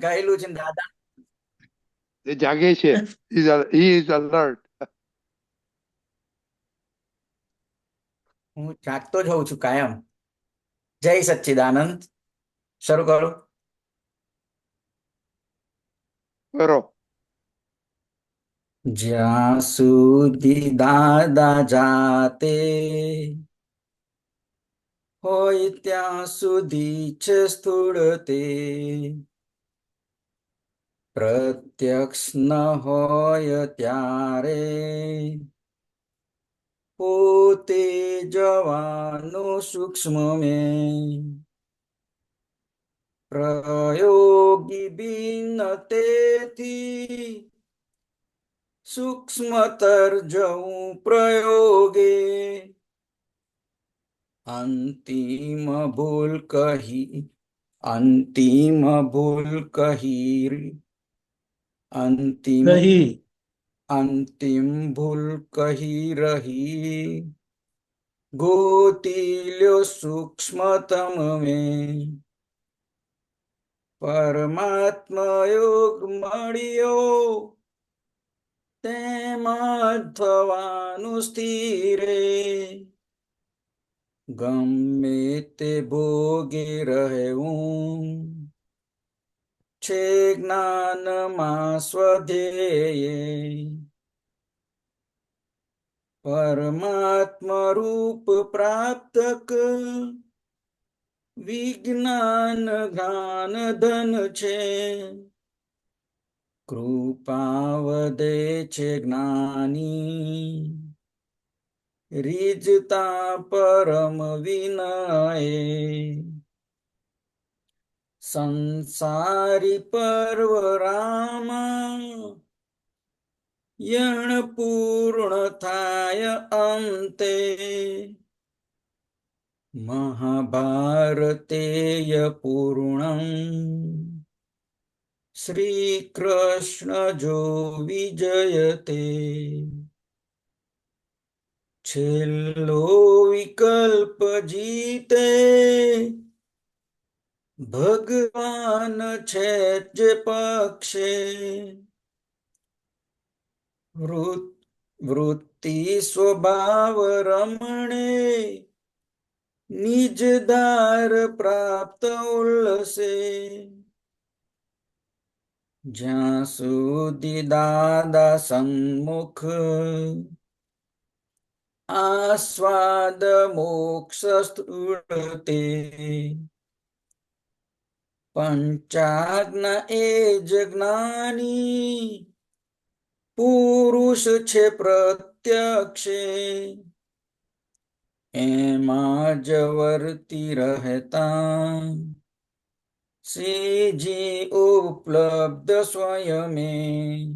ગયેલું છે દાદા? એ જાગે છે. હી ઇઝ અલર્ટ હું જાગતો જ હોઉં છું કાયમ. જય સચ્ચિદાનંદ. શરૂ કરો. કરો. જ્યાં સુધી દાદા જાતે હોય ત્યાં સુધી છે સ્થૂળ તે પ્રત્યક્ષ ન હોય ત્યારે પોતે જવાનું સૂક્ષ્મ મેં પ્રયોગી બિન તેથી સૂક્ષ્મતર જવું પ્રયોગે અંતિમ ભૂલ કહી અંતિમ ભૂલ કહી અંતિમ કહી અંતિમ ભૂલ કહી રહી. ગોતી લ્યો સૂક્ષ્મતમ મે. પરમાત્મા યોગ મળ્યો. તેમાં થવાનું સ્થિરે. ગમે તે ભોગે રહેવું. ज्ञानमास्वधेये परमात्मरूपप्राप्तक विज्ञान ज्ञान धन कृपावदे छे ज्ञानी। रिजता परम विनये संसारि पर्व राम। यण पूर्णथाय अन्ते। महाभारतेय पूर्णम्। श्रीकृष्णजो विजयते। छिल्लो विकल्प जीते। ભગવાન છે જે પક્ષે. વૃત્તિ સ્વભાવ રમણે નિજ દાર પ્રાપ્ત ઉલ્લસે જ્યાં સુધી દાદા સન્મુખ આસ્વાદ મોક્ષ સ્થૂળતે પંચાગ્ન એ જ્ઞાની. પુરુષ છે પ્રત્યક્ષે. એમાં જ વર્તી રહેતા. શ્રીજી ઉપલબ્ધ સ્વયમે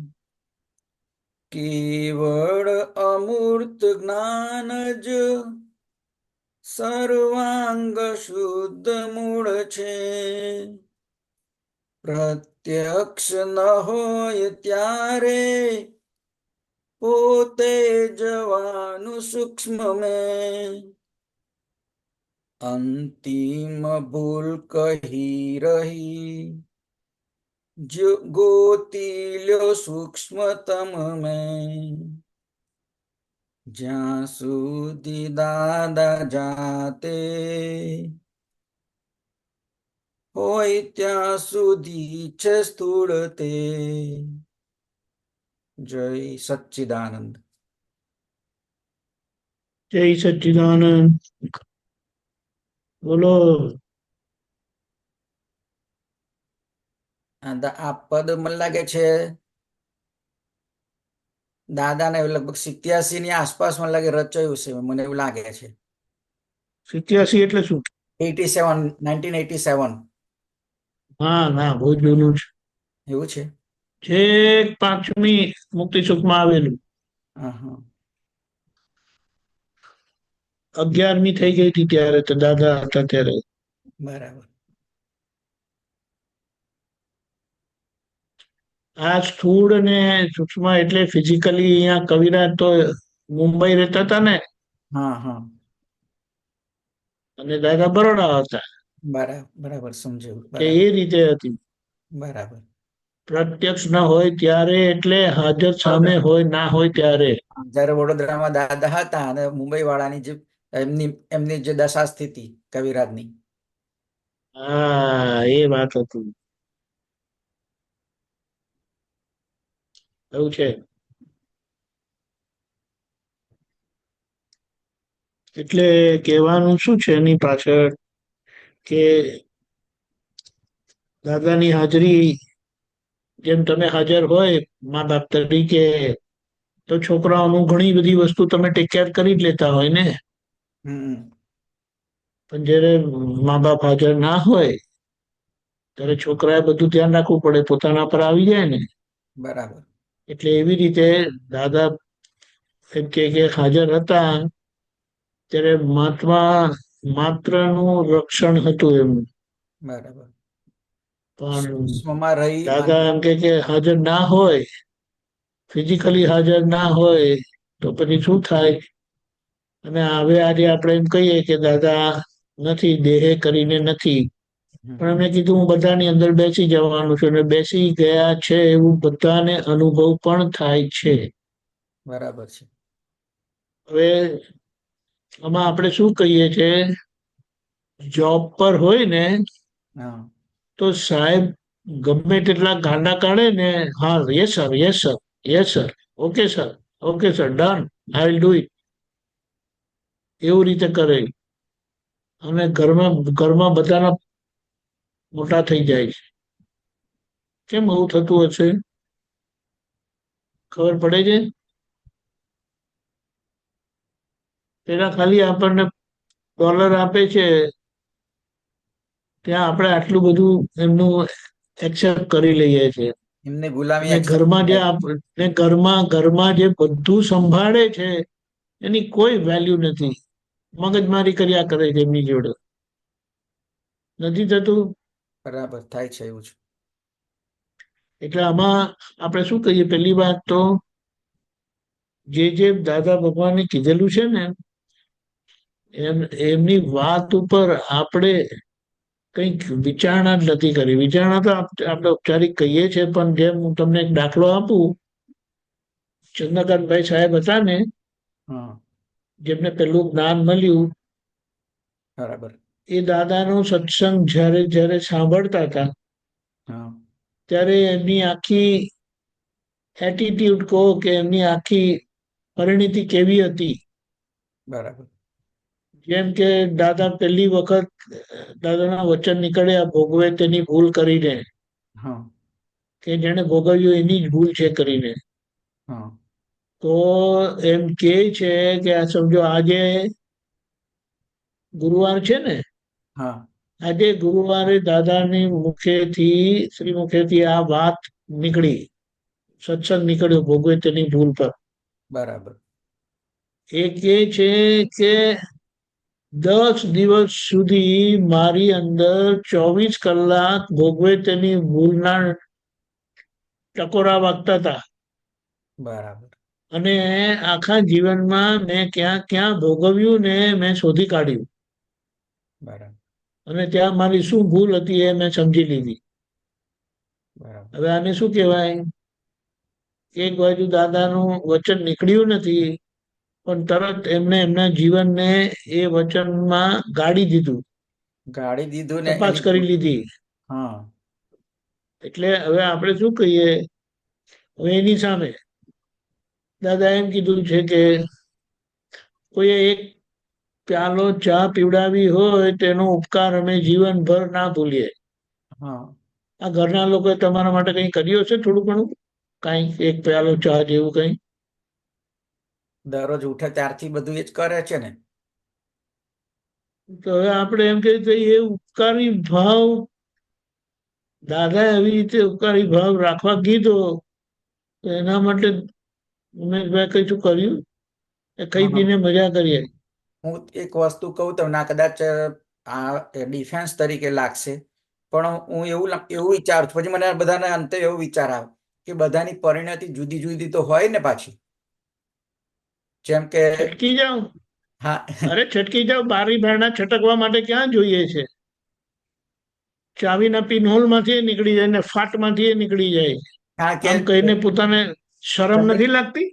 કેવળ અમૂર્ત જ્ઞાન જ સર્વાંગ શુદ્ધ મૂળ છે. પ્રત્યક્ષ ન હોય ત્યારે પોતે જવાનું સૂક્ષ્મ મેં અંતિમ ભૂલ કહી રહી. ગોતી લ્યો સૂક્ષ્મતમ મેં જ્યાં સુધી દાદા જાતે હોય ત્યાં સુધી છે સ્થૂળ તે. જય સચ્ચિદાનંદ. જય સચ્ચિદાનંદ. બોલો. આ આ પદ મને લાગે છે દાદાને લગભગ સિત્યાસી ની આસપાસ મને લાગે રચાયું છે મને એવું લાગે છે. સિત્યાસી એટલે શું? Eighty seven nineteen eighty seven. હા ના બહુ જૂનું છે. એવું છે? છેક પાંચમી મુક્તિ સુખમાં આવેલું અગિયારમી થઈ ગઈ હતી ત્યારે તો દાદા હતા ત્યારે. બરાબર. આ સ્થૂળ ને સૂક્ષ્મ એટલે ફિઝિકલી અહીંયા કવિરાજ તો મુંબઈ રહેતા હતા ને? હા હા. અને દાદા બરોડા હતા બરાબર સમજાયું કે એ રીતે હતી. બરાબર. પ્રત્યક્ષ ન હોય ત્યારે એટલે હાજર સામે હોય ના હોય ત્યારે. જયારે વડોદરામાં દાદા હતા અને મુંબઈ વાળાની જે એમની એમની જે દશા સ્થિતિ કવિરાજની. હા એ વાત હતું. એવું છે. એટલે કહેવાનું શું છે એની પાછળ? કે દાદાની હાજરી જેમ તમે હાજર હોય મા બાપ તરીકે તો છોકરાઓનું ઘણી બધી વસ્તુ તમે ટેક કેર કરી જ લેતા હોય ને? પણ જયારે મા બાપ હાજર ના હોય ત્યારે છોકરાએ બધું ધ્યાન રાખવું પડે પોતાના પર આવી જાય ને? બરાબર. એટલે એવી રીતે દાદા એમ કે કે હાજર હતા ત્યારે મહાત્મા માત્રનું રક્ષણ હતું એમનું બરાબર. પણ દાદા એમ કે હાજર ના હોય ફિઝિકલી હાજર ના હોય તો પછી શું થાય? અને હવે આજે આપણે એમ કહીએ કે દાદા નથી દેહે કરીને નથી. પણ એમણે કીધું હું બધાની અંદર બેસી જવાનું છું અને બેસી ગયા છે એવું બધાને અનુભવ પણ થાય છે. બરાબર છે. હવે આમાં આપણે શું કહીએ છે જોબ પર હોય ને તો સાહેબ ગમે તેટલા ગાંડા કાઢે ને હા yes sir yes sir yes sir okay sir okay sir done I will do it એવું રીતે કરે. અને ઘરમાં ઘરમાં બધાના મોટા થઈ જાય છે. કેમ આવું થતું હશે? ખબર પડે છે? પેલા ખાલી આપણને ડોલર આપે છે ત્યાં આપણે આટલું બધું એમનું એક્સેપ્ટ કરી લઈએ છીએ. એમને ગુલામી ઘરમાં જે. ને ઘરમાં ઘરમાં જે બધું સંભાળે છે એની કોઈ વેલ્યુ નથી. મગજમારી કર્યા કરે છે એમની જોડે. નથી થતું? બરાબર થાય છે એવું છે એટલે આમાં આપણે શું કહીએ? પહેલી વાત તો જે જે દાદા ભગવાને કીધેલું છે ને એમ એમની વાત ઉપર આપણે કંઈક વિચારણા જ નથી કરી. વિચારણા તો આપણે ઔપચારિક કહીએ છીએ પણ જેમ હું તમને એક દાખલો આપું ચંદ્રકાંતભાઈ સાહેબ હતા ને જેમને પેલું જ્ઞાન મળ્યું. બરાબર. એ દાદાનો સત્સંગ જ્યારે જ્યારે સાંભળતા હતા ત્યારે એમની આખી એટીટ્યુડ કહો કે એમની આખી પરિણીતિ કેવી હતી? બરાબર. જેમ કે દાદા પહેલી વખત દાદાના વચન નીકળ્યા ભોગવે તેની ભૂલ કરીને. કે જેને ભોગવ્યું એની જ ભૂલ છે કરીને. તો એમ કે છે કે આ સમજો આજે ગુરુવાર છે ને? હા. આજે ગુરુવારે દાદાની મુખેથી શ્રી મુખેથી આ વાત નીકળી. સત્સંગ નીકળ્યો ભોગવે તેની ભૂલ પર. બરાબર. એ કે છે કે દસ દિવસ સુધી મારી અંદર ચોવીસ કલાક ભોગવે તેની ભૂલના ટકોરા વાગતા હતા. બરાબર. અને આખા જીવનમાં મેં ક્યાં ક્યાં ભોગવ્યું ને મેં શોધી કાઢ્યું. બરાબર. અને ત્યાં મારી શું ભૂલ હતી એ મેં સમજી લીધી. બરાબર. હવે આને શું કહેવાય? એક બાજુ દાદાનું વચન નીકળ્યું નથી પણ તરત એમને એમના જીવનને એ વચનમાં ગાડી દીધું. ગાડી દીધું ને તપાસ કરી લીધી. હા. એટલે હવે આપણે શું કહીએ? હવે એની સામે દાદા એમ કીધું છે કે કોઈએ એક પ્યાલો ચા પીવડાવી હોય તેનો ઉપકાર અમે જીવનભર ના ભૂલીએ. હા. આ ઘરના લોકોએ તમારા માટે કઈ કર્યું હશે? થોડું ઘણું? કઈ એક પ્યાલો ચા જેવું કંઈ? દરરોજ ઉઠે ત્યારથી બધું એ જ કરે છે ને? તો હવે આપણે એમ કહીએ તો એ ઉપકારી ભાવ દાદા એવી રીતે ઉપકારી ભાવ રાખવા કીધો એના માટે ઉમેશભાઈ કઈ શું કર્યું? એ કઈ. પીને મજા કરીએ હું એક વસ્તુ કહું તમને આ કદાચ આ ડિફેન્સ તરીકે લાગશે પણ હું એવું એવું વિચારું છું. પછી મને બધાને અંતે એવો વિચાર આવે કે બધાની પરિણતિ જુદી જુદી તો હોય ને પાછી. જેમ કે છટકી જાઓ. હા. અરે છટકી જાઓ બારી ભરણા છટકવા માટે ક્યાં જોઈએ છે? ચાવીના પિનહોલમાંથી નીકળી જાય ને ફાટમાંથી નીકળી જાય. આમ કહીને પોતાને શરમ નથી લાગતી?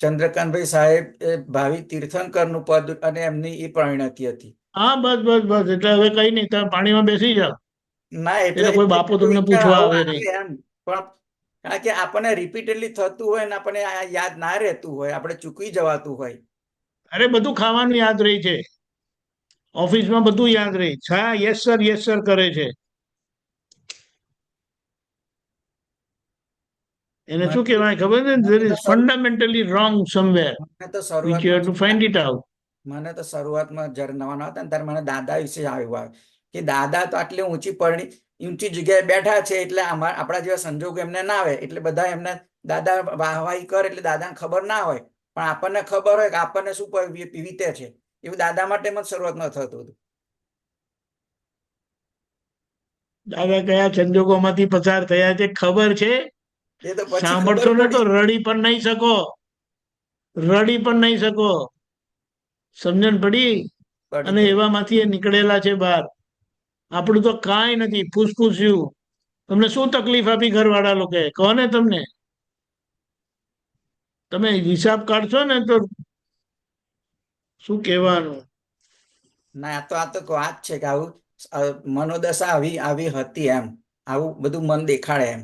ચંદ્રકાંતભાઈ સાહેબ એ ભાવિ તીર્થંકરનું પદ અને એમની એ પરિણતિ હતી. હા બસ બસ બસ એટલે હવે કઈ નહીં તમે પાણીમાં બેસી જાઓ. ના એટલે કોઈ બાપો તમને પૂછવા આવે નહીં. પણ કારણ કે આપણને રિપીટેડલી થતું હોય ને આપણને યાદ ના રહેતું હોય આપણે ચૂકી જવાતું હોય. અરે બધું ખાવાનું યાદ રહી છે. ઓફિસમાં બધું યાદ રહી. છે હા યસ સર યસ સર કરે છે. એને શું કહેવાય? ખબર છે there is fundamentally wrong somewhere મને તો શરૂઆત you have to find it out મને તો શરૂઆતમાં જ્યારે નવા નવા હતા ને ત્યારે મને દાદા વિશે આવ્યું આવે. કે દાદા તો આટલી ઊંચી પરણી ઊંચી જગ્યાએ બેઠા છે એટલે આપણા જેવા સંજોગો એમને ના આવે. એટલે બધા એમને દાદા વાહવાહી કરે. એટલે દાદાને ખબર ના હોય. પણ આપણને ખબર હોય કે આપણને શું પીવીતે છે. એવું દાદા માટે મને શરૂઆતમાં થતું હતું. દાદા કયા સંજોગોમાંથી પસાર થયા છે? ખબર છે? એ તો સાંભળતો સાંભળશો ને તો રડી પણ નહીં શકો. રડી પણ નહીં શકો. સમજણ પડી? પડી. અને એવામાંથી એ નીકળેલા છે બહાર. આપણું તો કાંઈ નથી ફૂસફૂસ્યું તમને શું તકલીફ આપી ઘરવાળા લોકોએ કહો ને તમને? તમે હિસાબ કાઢશો ને તો શું કહેવાનું? ના આ તો આ તો વાત છે કે આવું મનોદશા આવી આવી હતી એમ. આવું બધું મન દેખાડે એમ.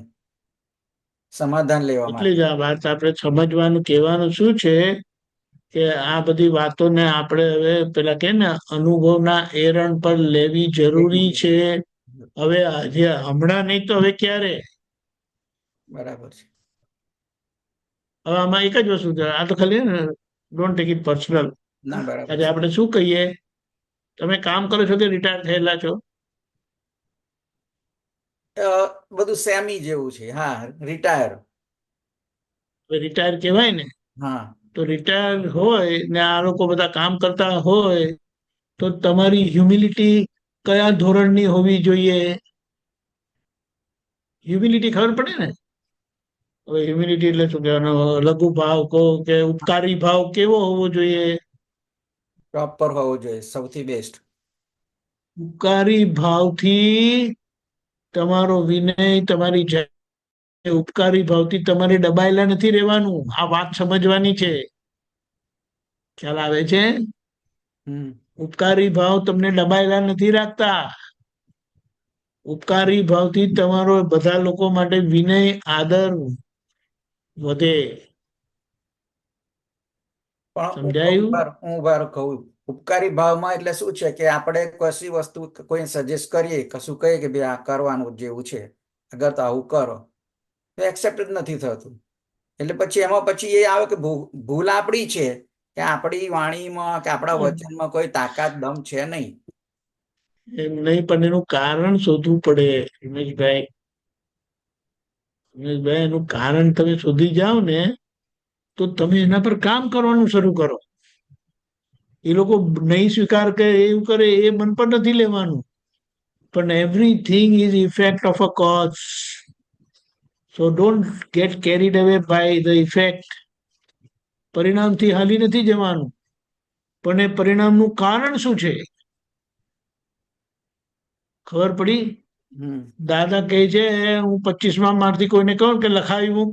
સમાધાન લેવા એટલે જ આ વાત આપણે સમજવાનું કહેવાનું શું છે? કે આ બધી વાતોને આપણે હવે પેલા કે ને અનુભવના એરણ પર લેવી જરૂરી છે. હવે આજે હમણાં નહીં તો હવે ક્યારે? બરાબર છે. હવે આમાં એક જ વસ્તુ છે. આ તો ખાલી ડોન્ટ ટેક ઇટ પર્સનલ ના બરાબર આજે આપણે શું કહીએ? તમે કામ કરો છો કે રિટાયર થયેલા છો? બધું સેમી જેવું છે. હા રિટાયર રિટાયર કહેવાય ને? હા. તો રિટાયર હોય ને આ લોકો બધા કામ કરતા હોય તો તમારી હ્યુમિલિટી કયા ધોરણની હોવી જોઈએ? હ્યુમિલિટી ખબર પડે ને? હવે હ્યુમિલિટી એટલે શું કહેવાનો? લઘુ ભાવ કહો કે ઉપકારી ભાવ કેવો હોવો જોઈએ? પ્રોપર હોવો જોઈએ સૌથી બેસ્ટ ઉપકારી ભાવથી તમારો વિનય તમારી ઉપકારી ભાવથી તમારે દબાયેલા નથી રહેવાનું. આ વાત સમજવાની છે. ખ્યાલ આવે છે? ઉપકારી ભાવ તમને દબાયેલા નથી રાખતા. ઉપકારી ભાવથી તમારો બધા લોકો માટે વિનય આદર વધે. સમજાયું? હું ઉભાર કહું. ઉપકારી ભાવમાં એટલે શું છે કે આપણે કશી વસ્તુ કોઈ સજેસ્ટ કરીએ કશું કહીએ કે ભાઈ આ કરવાનું જેવું છે. અગર તો આવું કરો. એક્સેપ્ટ જ નથી થતું. એટલે પછી એમાં પછી એ આવે કે ભૂલ આપણી છે કે આપણી વાણીમાં કે આપણા. વચનમાં કોઈ તાકાત દમ છે નહીં. એમ નહીં પણ એનું કારણ શોધવું પડે રમેશભાઈ રમેશભાઈ એનું કારણ તમે શોધી જાઓ ને તો તમે એના પર કામ કરવાનું શરૂ કરો. એ લોકો નહીં સ્વીકાર કરે એવું કરે એ મન પર નથી લેવાનું. પણ everything is effect of a cause so don't get carried away by the effect પરિણામથી હાલી નથી જવાનું. પણ એ પરિણામનું કારણ શું છે? ખબર પડી? દાદા કહે છે હું પચીસમાં મારથી કોઈને કહું કે લખાવી મૂક.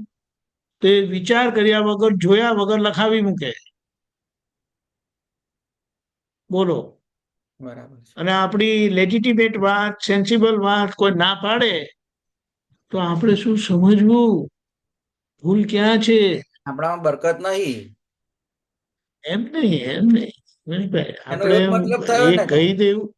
તો એ વિચાર કર્યા વગર જોયા વગર લખાવી મૂકે. બોલો. બરાબર અને આપણી લેજિટિમેટ વાત સેન્સિબલ વાત કોઈ ના પાડે તો આપણે શું સમજવું? ભૂલ ક્યાં છે? આપણામાં બરકત નહીં. એમ નહીં એમ નહીં. આપણે કહી દેવું.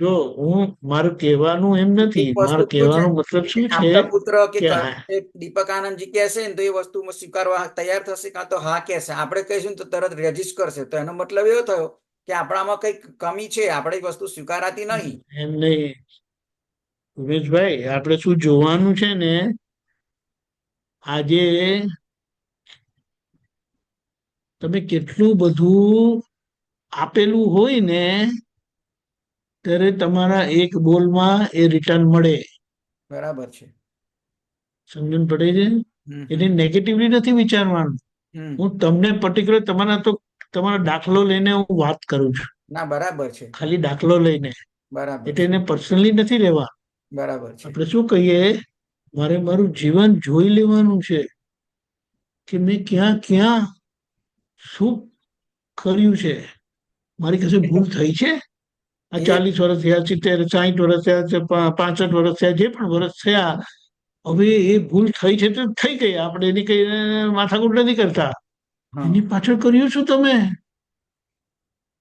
જો હું મારું કહેવાનું એમ નથી. મારું કહેવાનો મતલબ શું છે પુત્ર ક- દીપક આનંદજી કહેશે ને તો એ વસ્તુમાં સ્વીકારવા તૈયાર થશે કાં તો હા કહેશે આપણે કહીશું તો તરત રેજિસ્ટ કરશે તો એનો મતલબ એવો થયો કે આપણામાં કઈ કમી છે. આપણે વસ્તુ સ્વીકારાતી નહીં. એમ નહીં. ઉમેશભાઈ આપણે શું જોવાનું છે ને? આજે તમે કેટલું બધું આપેલું હોય ને ત્યારે તમારા એક બોલમાં એ રિટર્ન મળે. બરાબર છે. સમજણ પડે છે? એને નેગેટિવલી નથી વિચારવાનું. હું તમને પર્ટિક્યુલર તમારા તો તમારો દાખલો લઈને હું વાત કરું છું. ના બરાબર છે. ખાલી દાખલો લઈને. બરાબર. એટલે એને પર્સનલી નથી લેવા બરાબર છે. આપણે શું કહીએ? મારે મારું જીવન જોઈ લેવાનું છે કે મેં ક્યાં ક્યાં શું કર્યું છે? મારી કશે ભૂલ થઈ છે? આ ચાલીસ વર્ષ થયા સિત્તેર સાહીઠ વર્ષ થયા પાસઠ વર્ષ થયા જે પણ વર્ષ થયા હવે એ ભૂલ થઈ છે તો થઈ ગઈ. આપણે એની કઈ માથાકૂટ નથી કરતા. એની પાછળ કર્યું શું તમે?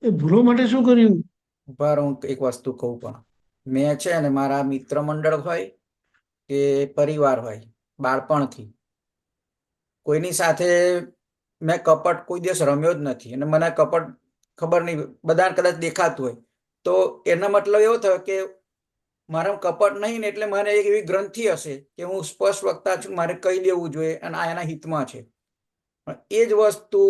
એ ભૂલો માટે શું કર્યું? બાર હું એક વસ્તુ કહું પણ. મેં છે ને મારા મિત્ર મંડળ હોય કે પરિવાર હોય, બાળપણથી, કોઈની સાથે મેં કપટ કોઈ દિવસ રમ્યો જ નથી અને મને કપટ ખબર નહીં, બધાને કદાચ દેખાતું હોય. તો એનો મતલબ એવો થયો કે મારા કપટ નહીં ને એટલે મને એક એવી ગ્રંથિ હશે કે હું સ્પષ્ટ વક્તા છું મારે કહી દેવું જોઈએ અને આ એના હિતમાં છે. એ જ વસ્તુ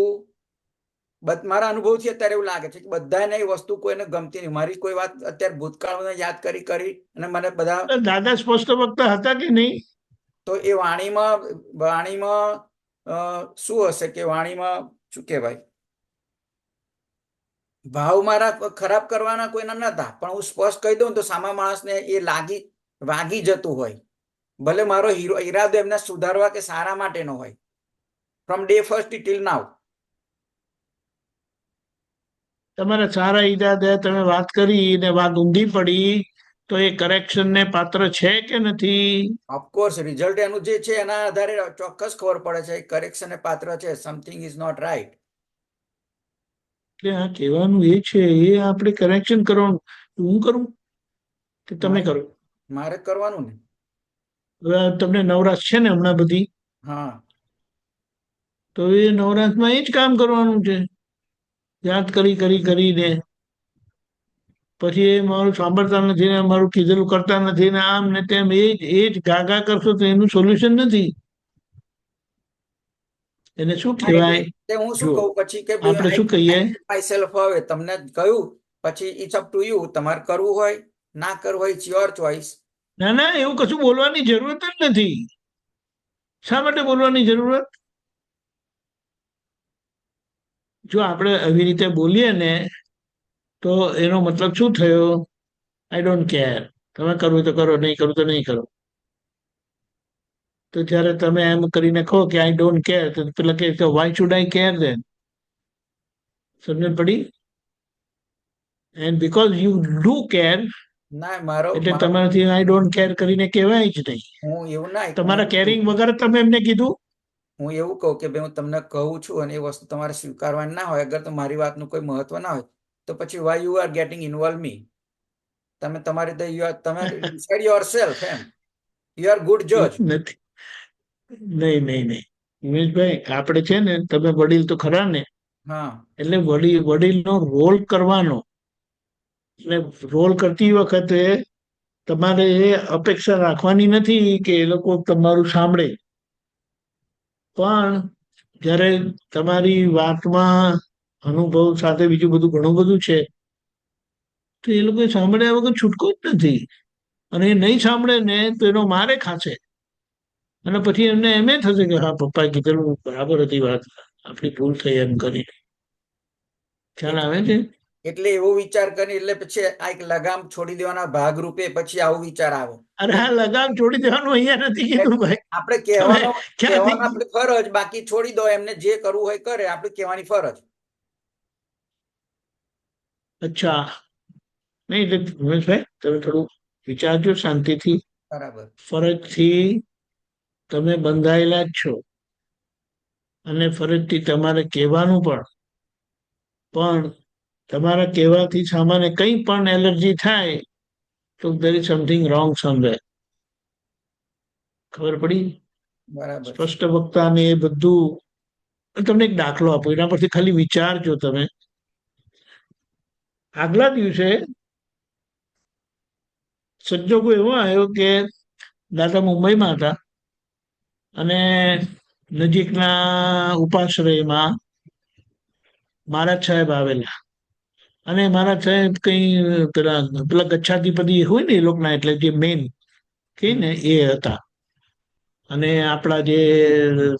મારા અનુભવથી અત્યારે એવું લાગે છે કે બધાને એ વસ્તુ કોઈને ગમતી નહીં. મારી કોઈ વાત અત્યારે ભૂતકાળમાં યાદ કરી કરી અને મને બધા દાદા સ્પષ્ટ વક્તા હતા કે નહીં? તો એ વાણીમાં વાણીમાં શું હશે કે વાણીમાં શું કહેવાય? ભાવ મારા ખરાબ કરવાના કોઈના નતા પણ હું સ્પષ્ટ કહી દઉં તો સામા માણસને એ લાગી વાગી જતું હોય. ભલે મારો હીરો ઈરાદો એમને સુધારવા કે સારા માટેનો હોય. From day first till now તમારા સારા ઈરાદે તમે વાત કરી ને વાત ઊંધી પડી તો એ કરેક્શન ને પાત્ર છે કે નથી? ઓફકોર્સ રિઝલ્ટ એનું જે છે એના આધારે ચોક્કસ ખબર પડે છે કરેક્શન ને પાત્ર છે સમથિંગ ઇઝ નોટ રાઈટ એટલે આ કહેવાનું એ છે એ આપણે કરેક્શન કરવાનું. હું કરું? કે તમે કરો? મારે કરવાનું ને. હવે તમને નવરાશ છે ને હમણાં બધી? હા. તો એ નવરાશમાં એ જ કામ કરવાનું છે. યાદ કરી કરી કરીને પછી એ મારું સાંભળતા નથી ને મારું કીધેલું કરતા નથી ને આમ ને તેમ એ જ એ જ ગાગા કરશો તો એનું સોલ્યુશન નથી. એને શું કહેવાય? હું શું કહું? પછી કે આપણે શું કહીએ? માયસેલ્ફ હવે તમને કહ્યું. પછી ઇટ્સ અપ ટુ યુ તમારે કરવું હોય ના કરવું હોય ઇટ્સ યોર ચોઇસ ના ના એવું કશું બોલવાની જરૂરત જ નથી. શા માટે બોલવાની જરૂરત? જો આપણે આવી રીતે બોલીએ ને તો એનો મતલબ શું થયો? આઈ ડોન્ટ કેર તમે કરવું તો કરો નહીં કરવું તો નહીં કરો. તો જ્યારે તમે એમ કરીને કહો કે આઈ ડોન્ટ કેર તો પેલા કે why should I care then સમજણ પડી? And because you do care ના મારો એટલે મારો- તમારાથી આઈ ડોન્ટ કેર કરીને કહેવાય જ નહીં. હું એવું ના તમારા કેરિંગ વગર તમે એમને કીધું? હું એવું કહું કે ભાઈ હું તમને કહું છું અને એ વસ્તુ તમારે સ્વીકારવાની ના હોય અગર તો મારી વાતનું કોઈ મહત્વ ના હોય તો પછી why you are getting involve me તમે તમારી રીતે યુ આર તમે ડિસાઇડ યોર સેલ્ફ એમ. યુ આર ગુડ જજ નથી. નહીં નહીં નહીં. ઉમેશભાઈ આપણે છે ને તમે વડીલ તો ખરા ને? હા. એટલે વડીલ વડીલનો રોલ કરવાનો. એટલે રોલ કરતી વખતે તમારે એ અપેક્ષા રાખવાની નથી કે એ લોકો તમારું સાંભળે. પણ જ્યારે તમારી વાતમાં અનુભવ સાથે બીજું બધું ઘણું બધું છે, તો એ લોકો સાંભળ્યા વગર છૂટકો જ નથી. અને એ નહીં સાંભળે ને તો એનો મારે ખાશે. અને પછી એમને એમ થશે કે, હા પપ્પા કીધેલું, બરાબર હતી વાત. આપણી ભૂલ થઈ એમ કરી ખ્યાલ આવે છે? એટલે એવો વિચાર કરી એટલે પછી આ એક લગામ છોડી દેવાના ભાગરૂપે પછી આવો વિચાર આવે. અરે આ લગામ છોડી દેવાનું અહીંયા નથી કીધું ભાઈ. આપણે કહેવાનો કહેવાનું આપણી ફરજ બાકી છોડી દો એમને જે કરવું હોય કરે આપણે કહેવાની ફરજ. અચ્છા. નહીં એટલે ઉમેશભાઈ તમે થોડું વિચારજો શાંતિથી. બરાબર. ફરજથી તમે બંધાયેલા જ છો. અને ફરજથી તમારે કહેવાનું પણ. પણ તમારા કહેવાથી સામાન્ય કંઈ પણ એલર્જી થાય તો there is something wrong somewhere ખબર પડી? બરાબર. સ્પષ્ટ વક્તાને એ બધું તમને એક દાખલો આપો એના પરથી ખાલી વિચારજો તમે. આગલા દિવસે સંજોગો એવો આવ્યો કે દાદા મુંબઈમાં હતા અને નજીકના ઉપાશ્રયમાં મહારાજ સાહેબ આવેલા. અને મારા સાહેબ કઈ પેલા પેલા ગચ્છાધિપતિ હોય ને એ લોકોના એટલે જે મેન કઈ ને એ હતા. અને આપણા જે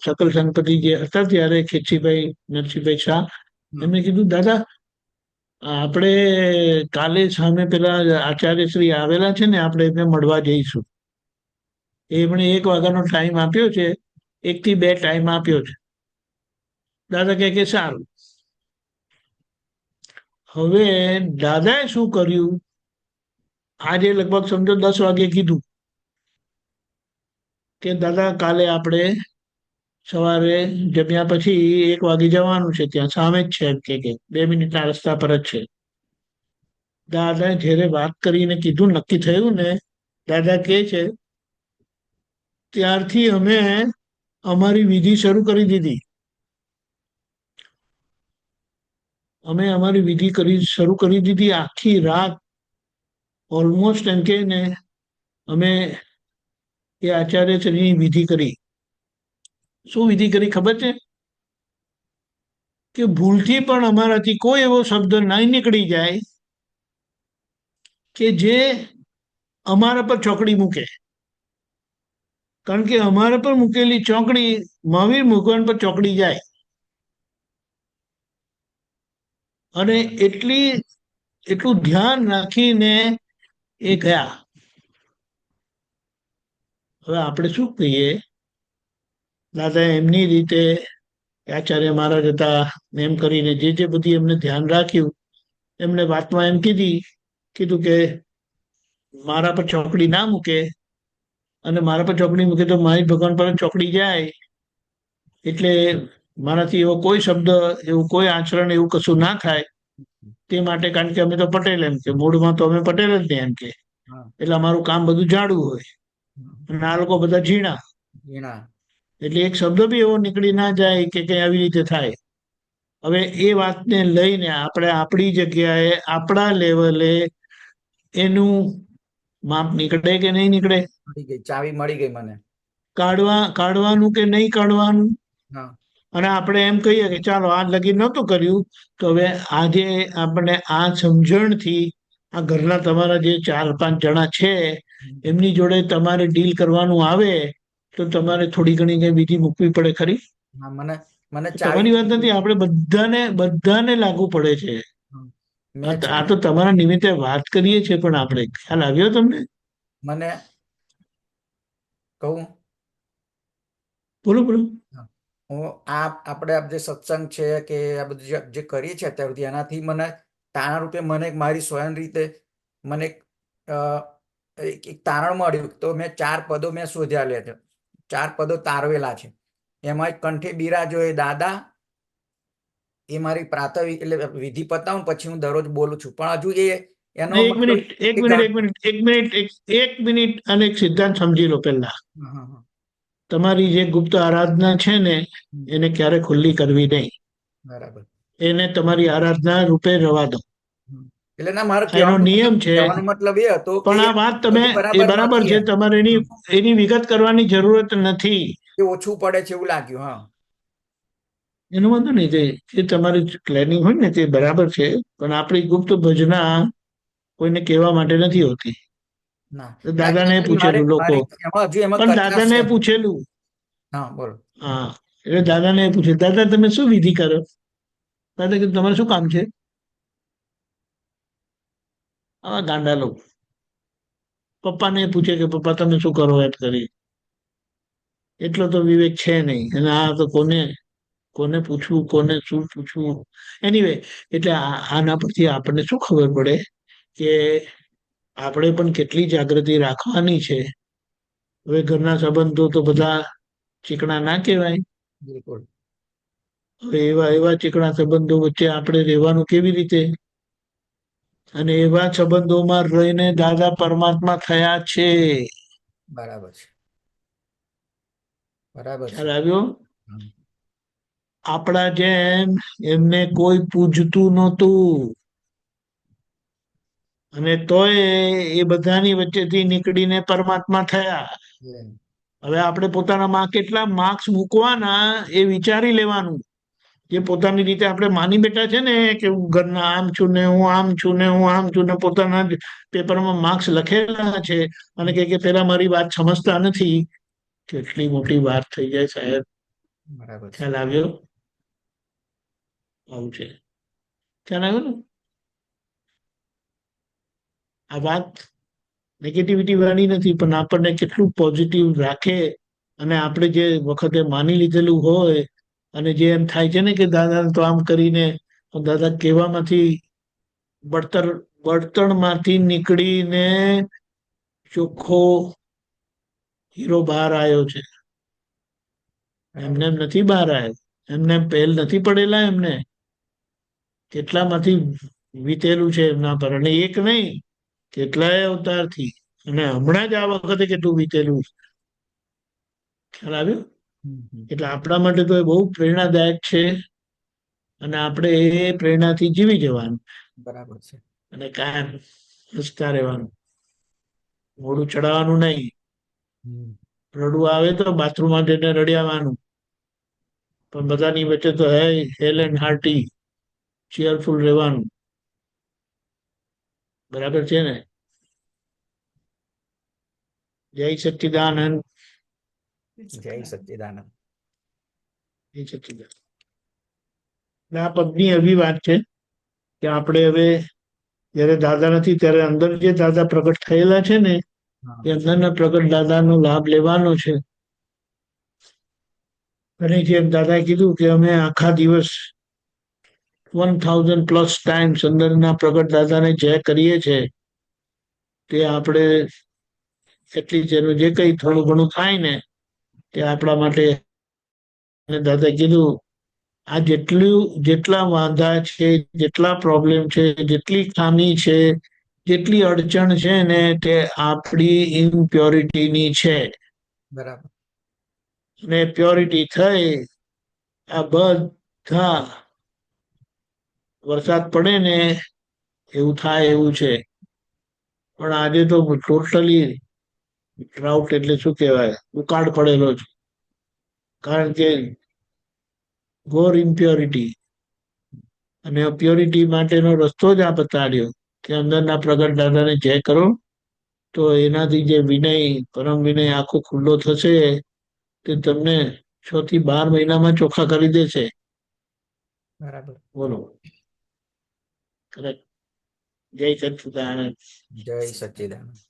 સકલ સંપતિ જે હતા ત્યારે ખેચીભાઈ નરસિંહભાઈ શાહ એમને કીધું દાદા આપણે કાલે સામે પેલા આચાર્ય શ્રી આવેલા છે ને આપણે એમને મળવા જઈશું. એમણે એક વાગ્યાનો ટાઈમ આપ્યો છે એક થી બે ટાઈમ આપ્યો છે. દાદા કહે કે સારું. હવે દાદાએ શું કર્યું? આજે લગભગ સમજો દસ વાગે કીધું કે, દાદા, કાલે આપણે સવારે જમ્યા પછી એક વાગે જવાનું છે, ત્યાં સામે જ છે કે બે મિનિટના રસ્તા પર જ છે. દાદાએ જ્યારે વાત કરીને કીધું, નક્કી થયું ને, દાદા કે છે, ત્યારથી અમે અમારી વિધિ શરૂ કરી દીધી. અમે અમારી વિધિ કરી, શરૂ કરી દીધી આખી રાત. ઓલમોસ્ટ એમ કે ને અમે એ આચાર્યશ્રીની વિધિ કરી. શું વિધિ કરી ખબર છે? કે ભૂલથી પણ અમારાથી કોઈ એવો શબ્દ નહીં નીકળી જાય કે જે અમારા પર ચોકડી મૂકે. કારણ કે અમારા પર મૂકેલી ચોકડી મહાવીર ભગવાન પર ચોકડી જાય. અને એટલી, એટલું ધ્યાન રાખીને એ ગયા. હવે આપણે શું કહીએ? દાદા, એમની રીતે આચાર્ય મહારાજ હતા એમ કરીને જે જે બધી એમને ધ્યાન રાખ્યું, એમને વાતમાં એમ કીધી, કીધું કે મારા પર ચોકડી ના મૂકે અને મારા પર ચોકડી મૂકે તો મારી ભગવાન પર ચોકડી જાય. એટલે મારાથી એવો કોઈ શબ્દ એવું કોઈ આચરણ એવું કશું ના થાય તે માટે કારણ કે અમે તો પટેલ એમ કે મૂળમાં તો અમે પટેલ જ નહીં એમ કે. એટલે અમારું કામ બધું જાડું હોય. અને આ લોકો બધા ઝીણા. એટલે એક શબ્દ બી એવો નીકળી ના જાય કે કઈ આવી રીતે થાય. હવે એ વાતને લઈને આપણે આપણી જગ્યાએ આપણા લેવલે એનું માપ નીકળે કે નહીં નીકળે? ચાવી મળી ગઈ મને. કાઢવા કાઢવાનું કે નહીં કાઢવાનું? અને આપણે એમ કહીએ કે ચાલો આ લગી નહોતું કર્યું તો હવે આજે આપણે આ સમજણથી આ ઘરના તમારા જે ચાર પાંચ જણા છે એમની જોડે તમારે ડીલ કરવાનું આવે તો તમારે થોડી ઘણી કઈ બીજી મૂકવી પડે ખરી? મને મને તમારી વાત નથી આપણે બધાને બધાને લાગુ પડે છે. આ તો તમારા નિમિત્તે વાત કરીએ છીએ પણ આપણે ખ્યાલ આવ્યો તમને? મને કહું? બોલો બોલો. હું આ આપણે આ જે સત્સંગ છે કે આ બધું જે કરીએ છીએ અત્યાર સુધી એનાથી મને તારણ રૂપે મને મારી સ્વયં રીતે મને એક તારણ મળ્યું તો મેં ચાર પદો મેં શોધ્યા લે છે. ચાર પદો તારવેલા છે. એમાં એક કંઠે બિરાજો એ દાદા એ મારી પ્રાથમિક એટલે વિધિ પતાવું પછી હું દરરોજ બોલું છું. પણ હજુ એ એનો એક મિનિટ એક મિનિટ એક મિનિટ એક મિનિટ એક મિનિટ અને એક સિદ્ધાંત સમજી લો પહેલા. તમારી જે ગુપ્ત આરાધના છે ને એને ક્યારે ખુલ્લી કરવી નહીં. બરાબર. એને તમારી આરાધના રૂપે રવા દો. એટલે ના મારો એનો નિયમ છે મતલબ એ હતો પણ આ વાત તમે એ બરાબર છે તમારે એની એની વિગત કરવાની જરૂરત નથી. એ ઓછું પડે છે એવું લાગ્યું હા. એનો વાંધો નહીં તે જે તમારી પ્લેનિંગ હોય ને તે બરાબર છે પણ આપણી ગુપ્ત ભજના કોઈને કહેવા માટે નથી હોતી. ના. દાદાને પૂછેલું લોકો. પણ દાદાને પૂછેલું. હા બોલો. હા એટલે દાદાને પૂછે દાદા તમે શું વિધિ કરો? દાદા કીધું તમારે શું કામ છે? આવા ગાંડા લોકો. પપ્પાને પૂછે કે પપ્પા તમે શું કરો એમ કરી? એટલો તો વિવેક છે નહીં. અને આ તો કોને કોને પૂછવું કોને શું પૂછવું? એનીવે એટલે આના પરથી આપણને શું ખબર પડે કે આપણે પણ કેટલી જાગૃતિ રાખવાની છે. હવે ઘરના સંબંધો તો બધા ચીકણા ના કહેવાય. બિલકુલ. હવે એવા એવા ચીકણા સંબંધો વચ્ચે આપણે રહેવાનું કેવી રીતે? અને એવા સંબંધોમાં રહીને દાદા પરમાત્મા થયા છે. બરાબર છે. બરાબર ખ્યાલ આવ્યો? આપણા જેમ એમને કોઈ પૂજતું નહોતું. અને તોય એ બધાની વચ્ચેથી નીકળીને પરમાત્મા થયા. હવે આપણે પોતાનામાં કેટલા માર્ક્સ મૂકવાના એ વિચારી લેવાનું. જે પોતાની રીતે આપણે માની બેઠા છે ને કે હું ઘરના આમ છું ને હું આમ છું ને હું આમ છું ને પોતાના જ પેપરમાં માર્ક્સ લખેલા છે અને કે કે પેલા મારી વાત સમજતા નથી. કેટલી મોટી વાત થઈ જાય સાહેબ. બરાબર ખ્યાલ આવ્યો? આવું છે. ખ્યાલ આવ્યો ને? આ વાત નેગેટિવિટી વાળી નથી, પણ આપણને કેટલું પોઝિટિવ રાખે અને આપણે જે વખતે માની લીધેલું હોય અને જે એમ થાય છે ને કે દાદાને તો આમ કરીને દાદા કહેવામાંથી બળતર, બળતણમાંથી નીકળીને ચોખ્ખો હીરો બહાર આવ્યો છે. એમને એમ નથી બહાર આવ્યો. એમને એમ પહેલ નથી પડેલા એમને. કેટલામાંથી વીતેલું છે એમના પર. અને એક નહીં કેટલાય અવતારથી. અને હમણાં જ આ વખતે કેટલું વીતેલું છે. ખ્યાલ આવ્યો. એટલે આપણા માટે તો એ બહુ પ્રેરણાદાયક છે. અને આપણે એ પ્રેરણાથી જીવી જવાનું. બરાબર છે. અને કાયમ હસતા રહેવાનું. મોડું ચડાવવાનું નહીં. રડવું આવે તો બાથરૂમમાં જઈને રડિયાવાનું. પણ બધાની વચ્ચે તો હે હેલ એન્ડ હાર્ટી ચિયરફુલ રહેવાનું. બરાબર છે ને? જય સચ્ચિદાનંદ. જય સચ્ચિદાનંદ. જય સચ્ચિદાનંદ. આ પદની એવી વાત છે કે આપણે હવે જયારે દાદા નથી ત્યારે અંદર જે દાદા પ્રગટ થયેલા છે ને. એ અંદરના પ્રગટ દાદાનો લાભ લેવાનો છે. અને જેમ દાદા કીધું કે અમે આખા દિવસ વન થાઉઝન્ડ પ્લસ ટાઈમ્સ અંદરના પ્રગટ દાદાને જે કરીએ છે તે આપણે એટલી જેનું જે કંઈ થોડું ઘણું થાય ને તે આપણા માટે દાદા કીધું આ જેટલું જેટલા વાંધા છે જેટલા પ્રોબ્લેમ છે જેટલી ખામી છે જેટલી અડચણ છે ને તે આપણી ઇમ્પ્યોરિટીની છે. બરાબર. ને પ્યોરિટી થઈ આ બધા વરસાદ પડે ને એવું થાય એવું છે. પણ આજે તો ટોટલી ડ્રાઉટ એટલે શું કહેવાય? ઉકાળ પડેલો છે. કારણ કે ઘોર ઇમ્પ્યોરિટી અને પ્યોરિટી માટેનો રસ્તો જ આ બતાડ્યો કે અંદરના પ્રગટ દાદાને જય કરો. તો એનાથી જે વિનય પરમ વિનય આખો ખુલ્લો થશે તે તમને છ થી બાર મહિનામાં ચોખ્ખા કરી દેશે. બરાબર. બોલો. જય સચિદાનંદ જય સચ્ચિદાનંદ